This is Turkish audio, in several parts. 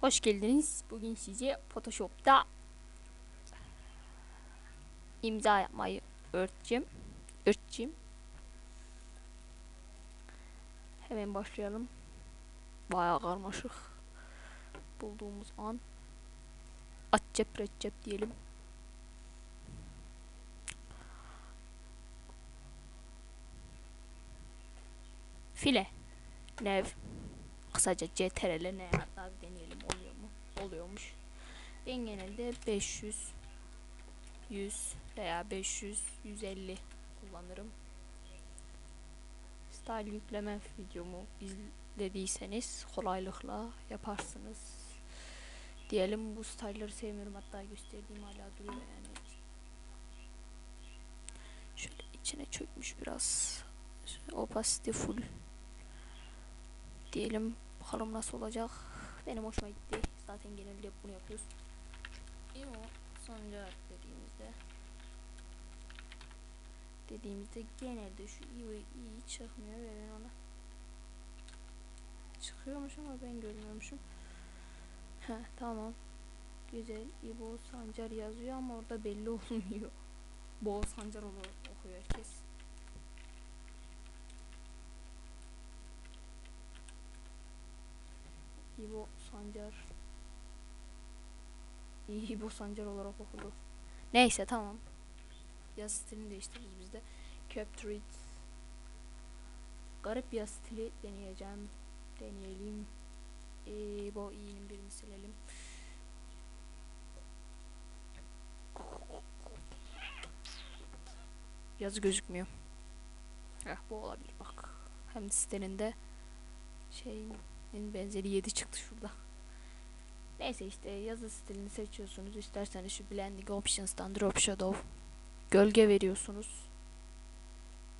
Hoş geldiniz. Bugün size Photoshop'ta imza yapmayı öğreteceğim. Öğreteceğim. Hemen başlayalım. Bayağı karmaşık. Bulduğumuz an Atcep reccep diyelim. File. Nev. Kısaca CTRL ne hatta deneyelim? Oluyormuş. Ben genelde 500 100 veya 500 150 kullanırım. Style yükleme videomu izlediyseniz kolaylıkla yaparsınız. Diyelim bu style'ları sevmiyorum hatta gösterdiğim hala duruyor yani. Şöyle içine çökmüş biraz. Opacity full diyelim bakalım nasıl olacak benim hoşuma gitti. Zaten genelde bunu yapıyoruz. İmo Sancar dediğimizde. Dediğimizde genelde şu İvo iyi çıkmıyor ve ben ona çıkıyormuş ama ben görmüyormuşum. He tamam. Güzel. İbo Sancar yazıyor ama orada belli olmuyor. Bo Sancar olarak okuyor. Herkes İbo Sancar İbo Sancar olarak okudu. Neyse tamam. Yaz stilini değiştiririz biz de. Capture it. Garip yaz stili deneyeceğim. Deneyelim. İbo i'nin birini silelim. Yazı gözükmüyor. Heh, bu olabilir bak. Hem sitenin de şeyin en benzeri 7 çıktı şurada. Neyse işte yazı stilini seçiyorsunuz. İsterseniz şu Blending Options'tan Drop Shadow gölge veriyorsunuz.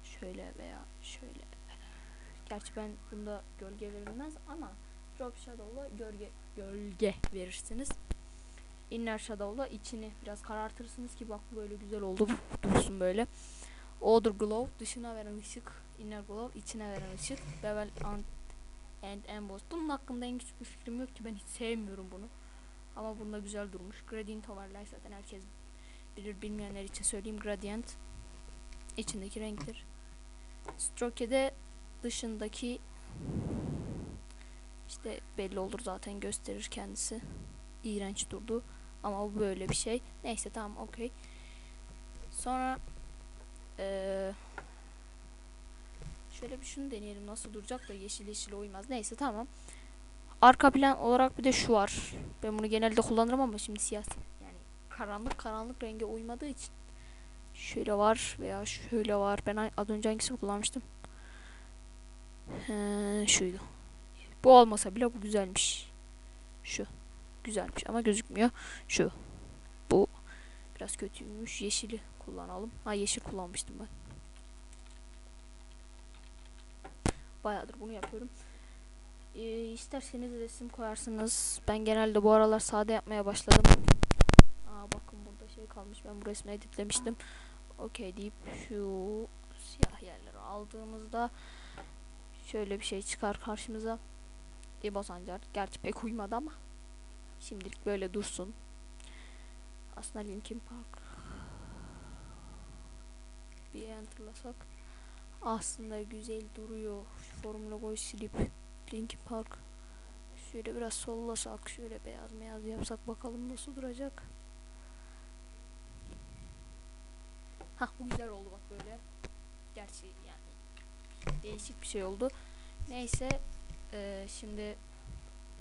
Şöyle veya şöyle. Gerçi ben bunda gölge verilmez ama Drop Shadow'la gölge gölge verirsiniz. Inner Shadow'la içini biraz karartırsınız ki bak böyle güzel oldu. Dursun böyle. Outer Glow dışına veren ışık. Inner Glow içine veren ışık. Bevel and emboss. Bunun hakkında en küçük bir fikrim yok ki ben hiç sevmiyorum bunu. Ama bunda güzel durmuş. Gradient overlay zaten herkes bilir bilmeyenler için söyleyeyim. Gradient içindeki renktir. Stroke'de dışındaki işte belli olur zaten gösterir kendisi. İğrenç durdu. Ama bu böyle bir şey. Neyse tamam okey. Sonra eee Şöyle bir şunu deneyelim nasıl duracak da yeşil yeşil uymaz. Neyse tamam. Arka plan olarak bir de şu var. Ben bunu genelde kullanırım ama şimdi siyah yani karanlık karanlık renge uymadığı için şöyle var veya şöyle var. Ben az önce hangisini kullanmıştım? He, şuydu. Bu olmasa bile bu güzelmiş. Şu. Güzelmiş ama gözükmüyor. Şu. Bu biraz kötüymüş. Yeşili kullanalım. Ha yeşil kullanmıştım ben. Bayağıdır bunu yapıyorum. Ee, isterseniz resim koyarsınız. Ben genelde bu aralar sade yapmaya başladım. Aa bakın burada şey kalmış. Ben bu resmi editlemiştim. Okey deyip şu siyah yerleri aldığımızda şöyle bir şey çıkar karşımıza. İbo Sancar. Gerçi pek uymadı ama şimdilik böyle dursun. Aslında Linkin Park bir enterlasak aslında güzel duruyor. Forum logoyu silip Linkin Park şöyle biraz sollasak şöyle beyaz beyaz yapsak bakalım nasıl duracak. Ha bu güzel oldu bak böyle. Gerçi yani değişik bir şey oldu. Neyse ee, şimdi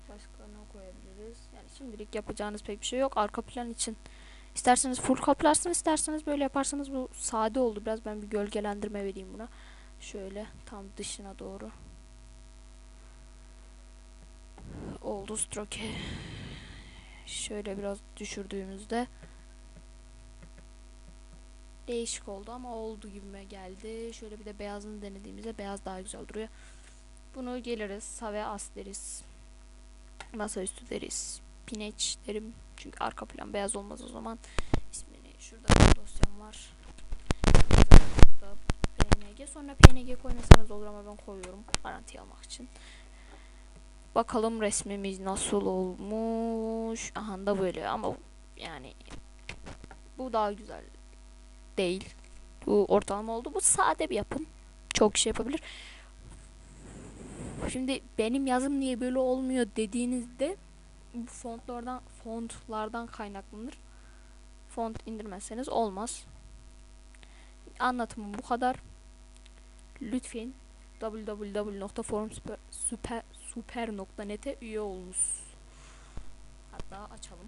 başka ne koyabiliriz? Yani şimdilik yapacağınız pek bir şey yok. Arka plan için İsterseniz full kaplarsınız, isterseniz böyle yaparsanız bu sade oldu. Biraz ben bir gölgelendirme vereyim buna. Şöyle tam dışına doğru. Oldu stroke. Şöyle biraz düşürdüğümüzde değişik oldu ama oldu gibime geldi. Şöyle bir de beyazını denediğimizde beyaz daha güzel duruyor. Bunu geliriz. Save as deriz. Masaüstü deriz. Pineç derim. Çünkü arka plan beyaz olmaz o zaman. İsmini şurada dosyam var. PNG. Sonra PNG koymasanız olur ama ben koyuyorum. Garanti almak için. Bakalım resmimiz nasıl olmuş. Aha da böyle ama yani bu daha güzel değil. Bu ortalama oldu. Bu sade bir yapım. Çok şey yapabilir. Şimdi benim yazım niye böyle olmuyor dediğinizde bu fontlardan fontlardan kaynaklanır. Font indirmezseniz olmaz. Anlatımım bu kadar. Lütfen www.forumsuper.net'e üye olunuz. Hatta açalım.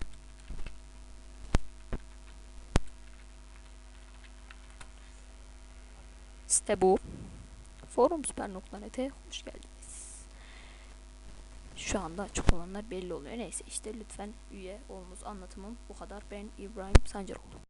Site bu. Forumsuper.net'e hoş geldiniz. Şu anda açık olanlar belli oluyor. Neyse işte lütfen üye olunuz. Anlatımım bu kadar. Ben İbrahim Sancaroğlu.